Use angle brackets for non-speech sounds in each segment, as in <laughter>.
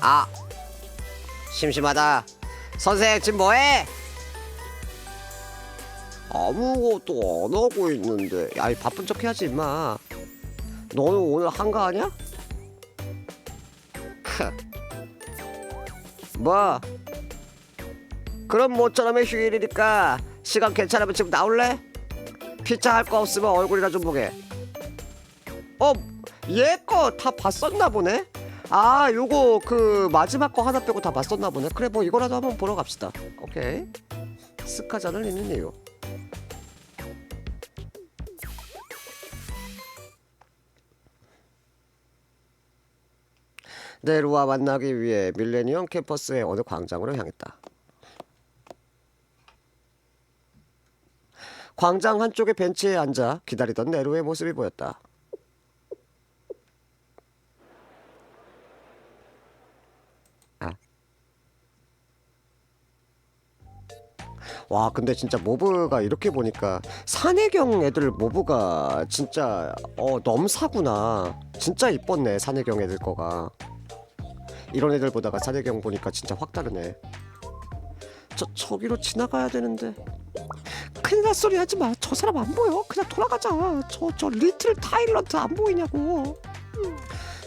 아 심심하다 선생 지금 뭐해? 아무것도 안 하고 있는데 야이 바쁜 척 해야지 임마 너는 오늘 한가하냐? 크. <laughs> 뭐 그럼 모처럼의 휴일이니까 시간 괜찮으면 지금 나올래? 피자 할 거 없으면 얼굴이나 좀 보게 어 얘 거 다 봤었나 보네 아 요거 그 마지막 거 하나 빼고 다 봤었나 보네. 그래 뭐 이거라도 한번 보러 갑시다. 오케이. 스카잔을 있는 이유 네루와 만나기 위해 밀레니엄 캠퍼스의 어느 광장으로 향했다? 광장 한쪽의 벤치에 앉아 기다리던 네루의 모습이 보였다 와 근데 진짜 모브가 이렇게 보니까 산해경 애들 모브가 진짜 어 넘사구나. 진짜 이뻤네 산해경 애들 거가. 이런 애들 보다가 산해경 보니까 진짜 확 다르네. 저 저기로 지나가야 되는데. 큰일 날 소리 하지 마 저 사람 안 보여. 그냥 돌아가자. 저 저 리틀 타일런트 안 보이냐고.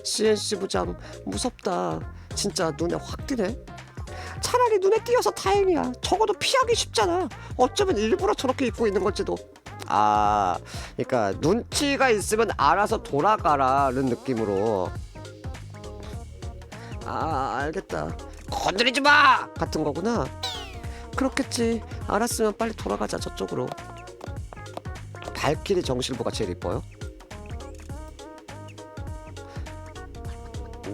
CNC 부장 무섭다. 진짜 눈에 확 띄네 차라리 눈에 띄어서 다행이야. 적어도 피하기 쉽잖아. 어쩌면 일부러 저렇게 입고 있는 걸지도. 아, 그러니까 눈치가 있으면 알아서 돌아가라는 느낌으로. 아, 알겠다. 건드리지 마! 같은 거구나. 그렇겠지. 알았으면 빨리 돌아가자 저쪽으로. 발길이 정실보가 제일 이뻐요.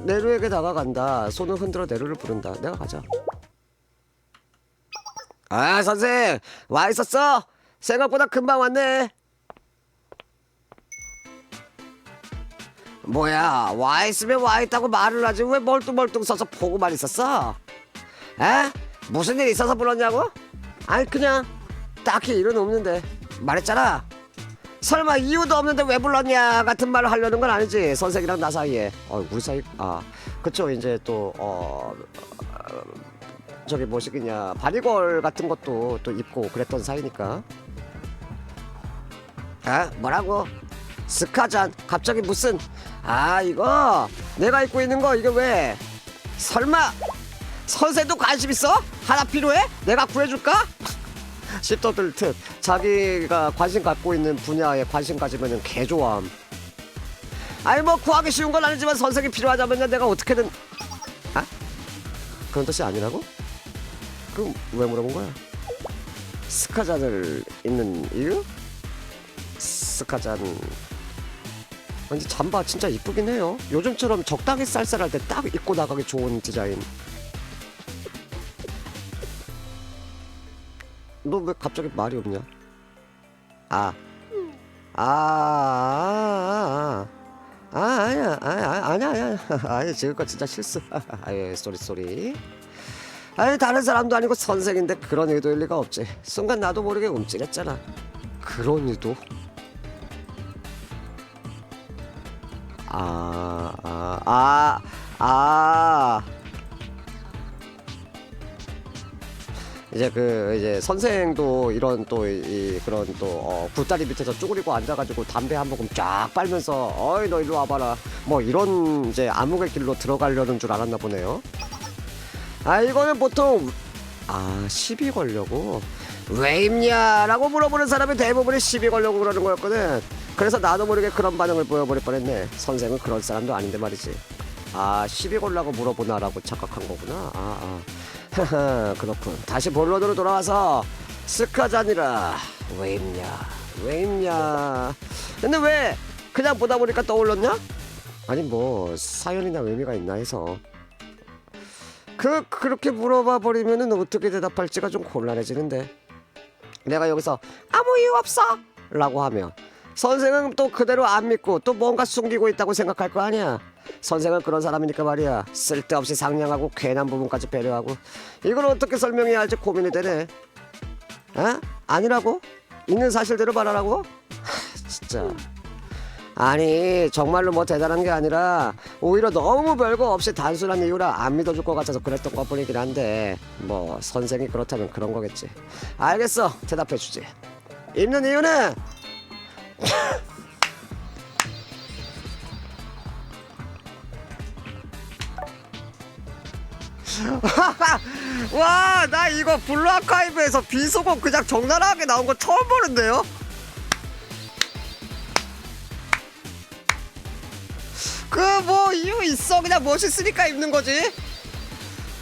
네루에게 다가간다. 손을 흔들어 네루를 부른다. 내가 가자. 아 선생 와 있었어? 생각보다 금방 왔네. 뭐야 와 있으면 와 있다고 말을 하지 왜 멀뚱멀뚱 서서 보고만 있었어? 에? 무슨 일 있어서 불렀냐고? 아니 그냥 딱히 일은 없는데 말했잖아. 설마 이유도 없는데 왜 불렀냐 같은 말을 하려는 건 아니지. 선생이랑 나 사이에. 어 우리 사이 아 그쵸. 이제 또 어. 저기 뭐시겠냐. 바리걸 같은 것도 또 입고 그랬던 사이니까. 아 뭐라고? 스카잔 갑자기 무슨 아 이거 내가 입고 있는 거 이게 왜? 설마 선생도 관심 있어? 하나 필요해? 내가 구해줄까 씹더들 듯 자기가 관심 갖고 있는 분야에 관심 가지면은 개 좋아함 아니 뭐 구하기 쉬운 건 아니지만 선생이 필요하다면 내가 어떻게든 아 그런 뜻이 아니라고? 그럼 왜 물어본 거야? 스카잔을 입는 이유? 스카잔 왠지 잠바 진짜 이쁘긴 해요 요즘처럼 적당히 쌀쌀할 때 딱 입고 나가기 좋은 디자인 너 왜 갑자기 말이 없냐? 아. 아, 아, 아, 아, 아, 아니야, 아, 아니야, 아니야, <laughs> 아니 지금껏 진짜 실수. <laughs> 아예 쏘리 쏘리. 아니 다른 사람도 아니고 선생인데 그런 의도일 리가 없지 순간 나도 모르게 움찔했잖아 그런 의도? 아, 아, 아, 아. 이제 그 이제 선생도 이런 또 이 그런 또 어, 굴다리 밑에서 쪼그리고 앉아가지고 담배 한 모금 쫙 빨면서 어이 너 일로 와봐라. 뭐 이런 이제 암흑의 길로 들어가려는 줄 알았나 보네요. 아 이거는 보통 아 시비 걸려고? 왜 입냐라고 물어보는 사람이 대부분이 시비 걸려고 그러는 거였거든. 그래서 나도 모르게 그런 반응을 보여버릴 뻔했네. 선생은 그런 사람도 아닌데 말이지. 아 시비 걸라고 물어보나라고 착각한 거구나. 아, 아. 그렇군. 다시 본론으로 돌아와서 스카잔이라. 왜 입냐? 왜 입냐? 근데 왜 그냥 보다 보니까 떠올랐냐? 아니 뭐 사연이나 의미가 있나 해서. 그 그렇게 물어봐 버리면은 어떻게 대답할지가 좀 곤란해지는데. 내가 여기서 아무 이유 없어라고 하면 선생은 또 그대로 안 믿고 또 뭔가 숨기고 있다고 생각할 거 아니야 선생은 그런 사람이니까 말이야. 쓸데없이 상냥하고 괜한 부분까지 배려하고. 이걸 어떻게 설명해야 할지 고민이 되네. 에? 아니라고? 있는 사실대로 말하라고? 하, 진짜. 아니 정말로 뭐 대단한 게 아니라 오히려 너무 별거 없이 단순한 이유라 안 믿어줄 것 같아서 그랬던 것뿐이긴 한데 뭐 선생이 그렇다면 그런 거겠지. 알겠어. 대답해 주지. 입는 이유는 <laughs> <laughs> 와 나 이거 블루 아카이브에서 비속어 그냥 적나라하게 나온 거 처음 보는데요? 그 뭐 이유 있어? 그냥 멋있으니까 입는 거지?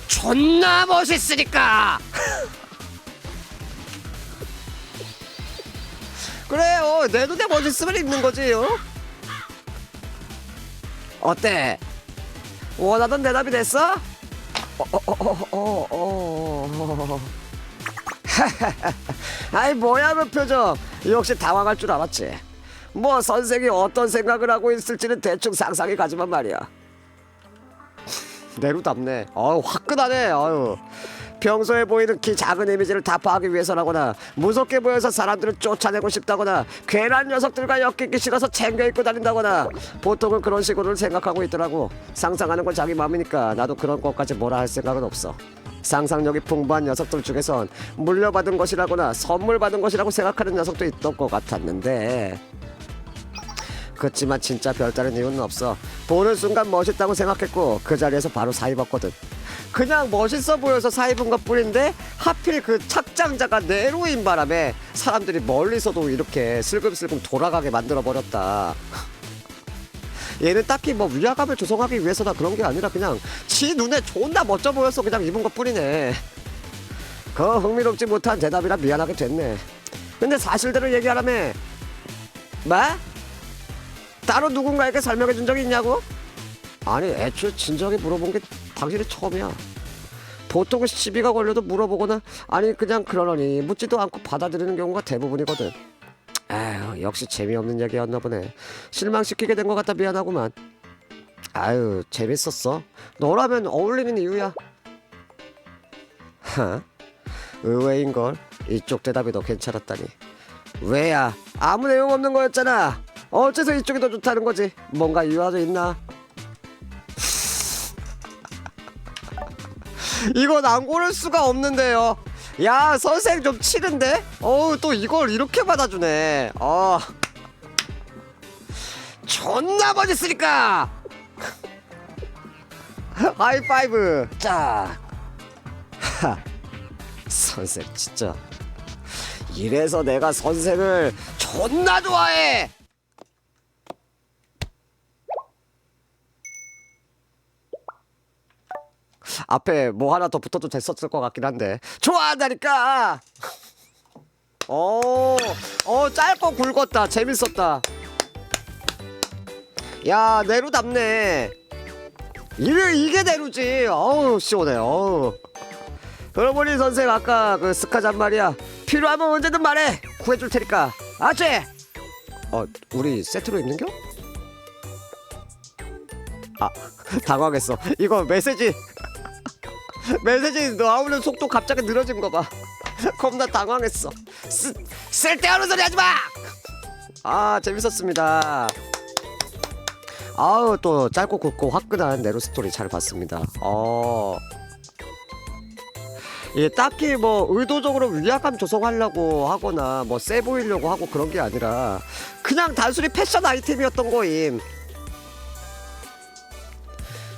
존나 멋있으니까! <laughs> 그래요. 내 눈에 멋있으면 입는 거지 요 어때? 원하던 대답이 됐어? 어, 어어어어어 아이 뭐야 그 표정 역시 당황할 줄 알았지 뭐 선생이 어떤 생각을 하고 있을지는 대충 상상이 가지만 말이야 내루답네 어우 화끈하네 어유 평소에 보이는 키 작은 이미지를 타파하기 위해서라거나 무섭게 보여서 사람들을 쫓아내고 싶다거나 괜한 녀석들과 엮이기 싫어서 챙겨 입고 다닌다거나 보통은 그런 식으로 생각하고 있더라고. 상상하는 건 자기 마음이니까 나도 그런 것까지 뭐라 할 생각은 없어. 상상력이 풍부한 녀석들 중에선 물려받은 것이라거나 선물 받은 것이라고 생각하는 녀석도 있던 것 같았는데 그렇지만 진짜 별다른 이유는 없어. 보는 순간 멋있다고 생각했고 그 자리에서 바로 사입었거든. 그냥 멋있어 보여서 사입은 것 뿐인데 하필 그 착장자가 네로인 바람에 사람들이 멀리서도 이렇게 슬금슬금 돌아가게 만들어 버렸다. <laughs> 얘는 딱히 뭐 위화감을 조성하기 위해서나 그런 게 아니라 그냥 지 눈에 존나 멋져 보여서 그냥 입은 것 뿐이네. 그 흥미롭지 못한 대답이라 미안하게 됐네. 근데 사실대로 얘기하라며. 뭐? 따로 누군가에게 설명해 준 적이 있냐고? 아니 애초에 진작에 물어본 게 당신이 처음이야. 보통은 시비가 걸려도 물어보거나 아니 그냥 그러려니 묻지도 않고 받아들이는 경우가 대부분이거든. 아유 역시 재미없는 얘기였나 보네. 실망시키게 된 것 같다 미안하구만. 아유 재밌었어. 너라면 어울리는 이유야? 하? 의외인 걸. 이쪽 대답이 더 괜찮았다니. 왜야? 아무 내용 없는 거였잖아 어째서 이쪽이 더 좋다는 거지? 뭔가 이유가 있나? 이건 안 고를 수가 없는데요. 야 선생 좀 치는데? 어우 또 이걸 이렇게 받아주네. 어 존나 멋있으니까! 하이파이브! 짝 하. 선생 진짜. 이래서 내가 선생을 존나 좋아해 앞에 뭐 하나 더 붙어도 됐었을 것 같긴 한데. 좋아한다니까! 어, 어 짧고 굵었다. 재밌었다. 야 내루답네. 이게, 이게 내루지. 어우 시원해. 어우. 그러보니 선생 아까 그 스카 잔 말이야. 필요하면 언제든 말해. 구해줄 테니까. 아지? 어 우리 세트로 입는겨? 아 <laughs> 당황했어. 이거 메시지 메시지 나오는 속도 갑자기 늘어진 거 봐. 겁나 당황했어. 쓰, 쓸데없는 소리 하지 마. 아 재밌었습니다. 아우 또 짧고 굵고 화끈한 네로 스토리 잘 봤습니다. 어. 예, 딱히 뭐 의도적으로 위화감 조성하려고 하거나 뭐 세 보이려고 하고 그런 게 아니라 그냥 단순히 패션 아이템이었던 거임.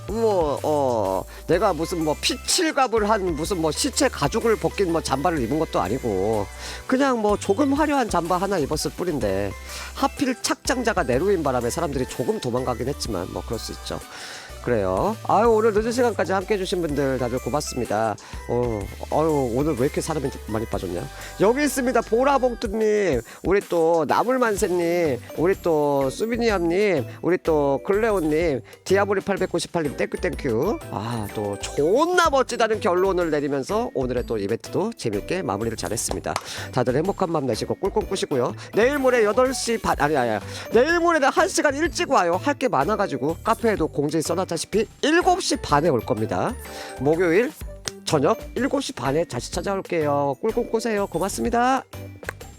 뭐, 어, 내가 무슨 뭐 피칠갑을 한 무슨 뭐 시체 가죽을 벗긴 뭐 잠바를 입은 것도 아니고, 그냥 뭐 조금 화려한 잠바 하나 입었을 뿐인데, 하필 착장자가 내로인 바람에 사람들이 조금 도망가긴 했지만, 뭐 그럴 수 있죠. 그래요. 아유, 오늘 늦은 시간까지 함께 해 주신 분들 다들 고맙습니다. 어, 아유, 오늘 왜 이렇게 사람이 많이 빠졌냐? 여기 있습니다. 보라봉투님, 우리 또 나물만세님, 우리 또 수비니엄님, 우리 또 클레오님, 디아보리 898님, 땡큐 땡큐. 아, 또 존나 멋지다는 결론을 내리면서 오늘의 또 이벤트도 재밌게 마무리를 잘했습니다. 다들 행복한 밤 내시고 꿀꿈 꾸시고요. 내일 모레 8시 반, 아니, 아니, 아니. 내일 모레는 1시간 일찍 와요. 할 게 많아가지고 카페에도 공지 써놨다 시피 7시 반에 올 겁니다. 목요일 저녁 7시 반에 다시 찾아올게요. 꿀꿈 꾸세요. 고맙습니다.